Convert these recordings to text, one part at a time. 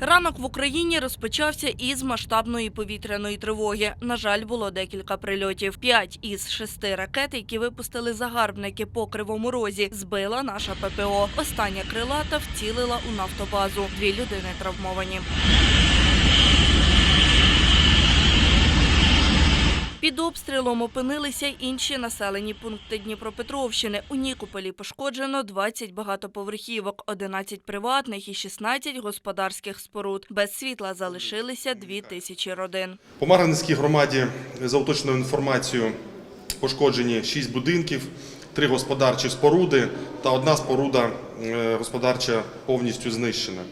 Ранок в Україні розпочався із масштабної повітряної тривоги. На жаль, було декілька прильотів. П'ять із шести ракет, які випустили загарбники по кривому розі, збила наша ППО. Остання крилата вцілила у нафтобазу. Дві людини травмовані. Під обстрілом опинилися й інші населені пункти Дніпропетровщини. У Нікополі пошкоджено 20 багатоповерхівок, 11 приватних і 16 господарських споруд. Без світла залишилися 2 тисячі родин. По Марганецькій громаді за уточненою інформацією пошкоджені 6 будинків, 3 господарчі споруди та одна споруда е, господарча повністю знищена.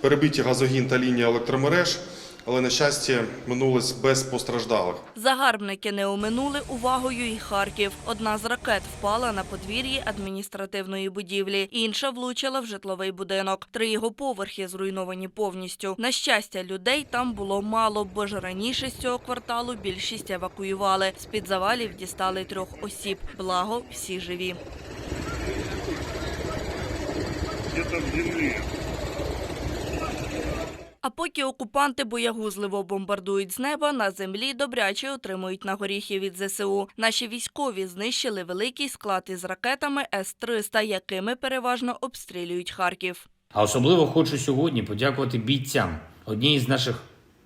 Перебиті газогін та лінія електромереж, але на щастя минулось без постраждалих. Загарбники не оминули увагою і Харків. Одна з ракет впала на подвір'ї адміністративної будівлі, інша влучила в житловий будинок. Три його поверхи зруйновані повністю. На щастя, людей там було мало, бо ж раніше з цього кварталу більшість евакуювали. З під завалів дістали трьох осіб. Благо, всі живі. где-то в земле. А поки окупанти боягузливо бомбардують з неба, на землі добряче отримують на горіхи від ЗСУ. Наші військові знищили великий склад із ракетами С-300, якими переважно обстрілюють Харків. А особливо хочу сьогодні подякувати бійцям однієї з наших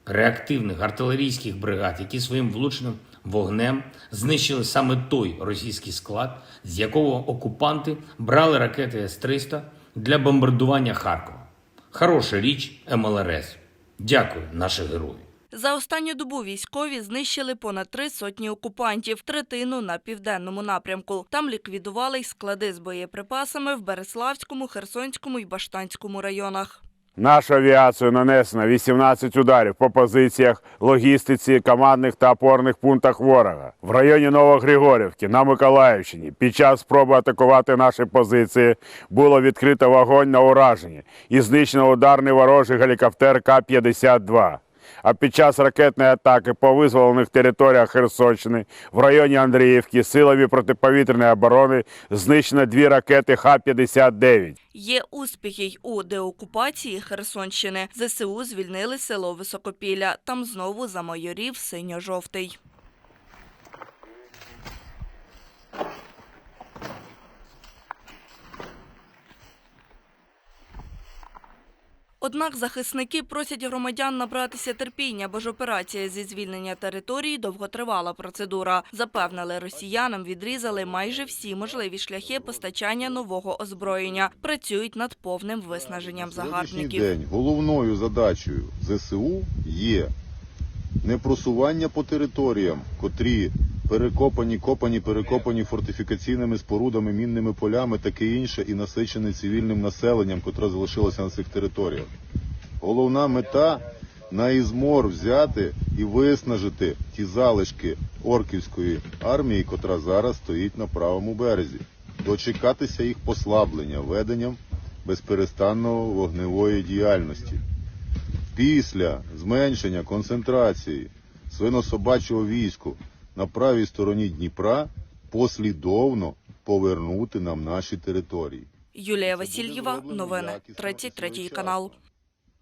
реактивних артилерійських бригад, які своїм влучним вогнем знищили саме той російський склад, з якого окупанти брали ракети С-300 для бомбардування Харкова. Хороша річ МЛРС. Дякую, наші герої. За останню добу військові знищили понад три сотні окупантів, третину на південному напрямку. Там ліквідували й склади з боєприпасами в Береславському, Херсонському і Баштанському районах. Наша авіація нанесена 18 ударів по позиціях, логістиці, командних та опорних пунктах ворога в районі Новогригорівки на Миколаївщині. Під час спроби атакувати наші позиції було відкрито вогонь на ураження і знищено ударний ворожий гелікоптер К-52. А під час ракетної атаки по визволених територіях Херсонщини в районі Андріївки силові протиповітряної оборони знищено дві ракети Х-59. Є успіхи й у деокупації Херсонщини. ЗСУ звільнили село Високопілля. Там знову замайорів синьо-жовтий. Однак захисники просять громадян набратися терпіння, бо ж операція зі звільнення території довготривала процедура. Запевнили, росіянам відрізали майже всі можливі шляхи постачання нового озброєння. Працюють над повним виснаженням загарбників. день головною задачею ЗСУ є не просування по територіям, котрі перекопані, копані, перекопані фортифікаційними спорудами, мінними полями, таке інше, і насичені цивільним населенням, котре залишилося на цих територіях. Головна мета на ізмор взяти і виснажити ті залишки орківської армії, котра зараз стоїть на правому березі, дочекатися їх послаблення веденням безперестанного вогневої діяльності. Після зменшення концентрації свино-собачого війську на правій стороні Дніпра послідовно повернути нам наші території. Юлія Васильєва, новини 33 канал.